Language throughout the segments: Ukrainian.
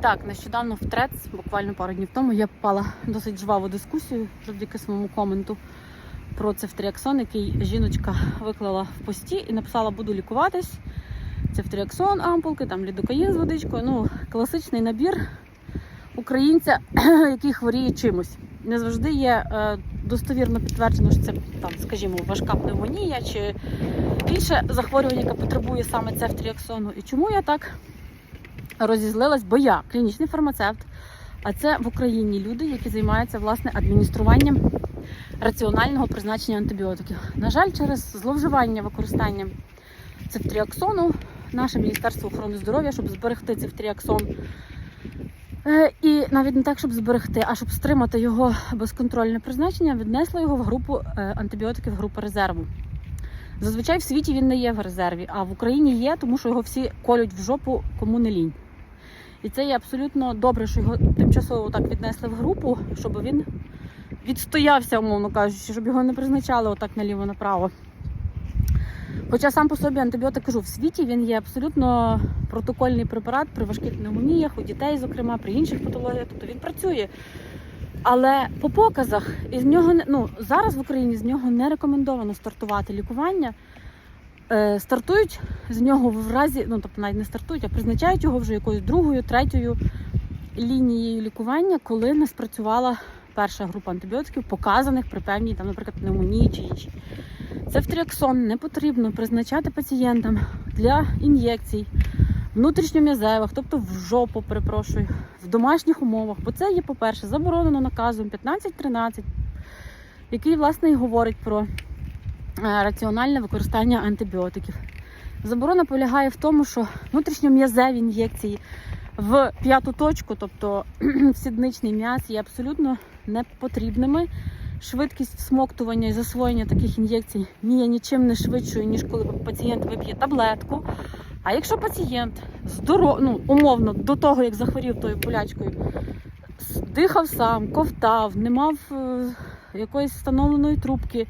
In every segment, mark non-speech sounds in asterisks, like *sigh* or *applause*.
Так, нещодавно в трец, буквально пару днів тому, я попала досить жваву дискусію завдяки своєму коменту про цефтріаксон, який жіночка виклала в пості і написала Буду лікуватись. Цефтріаксон, ампулки, там лідокаїн з водичкою. Ну, класичний набір українця, *clears throat* який хворіє чимось. Не завжди є е, достовірно підтверджено, що це там, скажімо, важка пневмонія чи інше захворювання, яке потребує саме цефтріаксону. І чому я так розізлилась? Бо я клінічний фармацевт, а це в Україні люди, які займаються власне адмініструванням раціонального призначення антибіотиків. На жаль, через зловживання використанням цефтріаксону наше Міністерство охорони здоров'я, щоб зберегти цефтріаксон, е, і навіть не так, щоб зберегти, а щоб стримати його безконтрольне призначення, віднесло його в групу е, антибіотиків групи резерву. Зазвичай в світі він не є в резерві, а в Україні є, тому що його всі колють в жопу, кому не лінь. І це є абсолютно добре, що його тимчасово так віднесли в групу, щоб він відстоявся, умовно кажучи, щоб його не призначали отак наліво-направо. Хоча сам по собі антибіотик кажу, в світі він є абсолютно протокольний препарат при важких пневмоніях, у дітей, зокрема, при інших патологіях, тобто він працює. Але по показах із нього ну, зараз в Україні з нього не рекомендовано стартувати лікування. Е, стартують з нього в разі, ну тобто навіть не стартують, а призначають його вже якоюсь другою, третьою лінією лікування, коли не спрацювала перша група антибіотиків, показаних при певній, там, наприклад, пневмонії чи іншій. Цефтріаксон не потрібно призначати пацієнтам для ін'єкцій внутрішньом'язевих, тобто в жопу, перепрошую, в домашніх умовах. Бо це є, по-перше, заборонено наказом 1513, який, власне, і говорить про раціональне використання антибіотиків. Заборона полягає в тому, що внутрішньом'язеві ін'єкції в п'яту точку, тобто в *clears throat* сідничний м'яз, є абсолютно непотрібними. Швидкість всмоктування і засвоєння таких ін'єкцій є нічим не швидшою, ніж коли пацієнт вип'є таблетку. А якщо пацієнт здоров... ну, умовно до того, як захворів тою болячкою, с- дихав сам, ковтав, не мав е, якоїсь встановленої трубки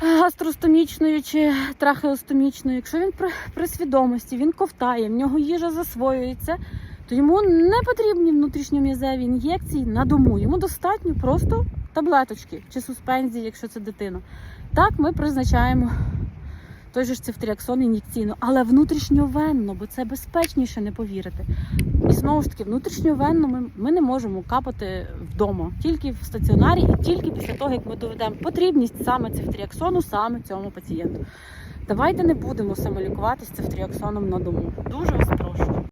гастростомічної чи трахеостомічної, якщо він при, при свідомості, він ковтає, в нього їжа засвоюється, то йому не потрібні внутрішньом'язеві ін'єкції на дому. Йому достатньо просто таблеточки чи суспензії, якщо це дитина. Так, ми призначаємо той же ж цефтріаксон ін'єкційно, але внутрішньовенно, бо це безпечніше не повірите. Знову ж таки, внутрішньовенно ми, ми не можемо капати вдома, тільки в стаціонарі і тільки після того, як ми доведемо потрібність саме цифтріаксону, саме цьому пацієнту. Давайте не будемо самолікуватися цифтріаксоном на дому. Дуже вас прошу.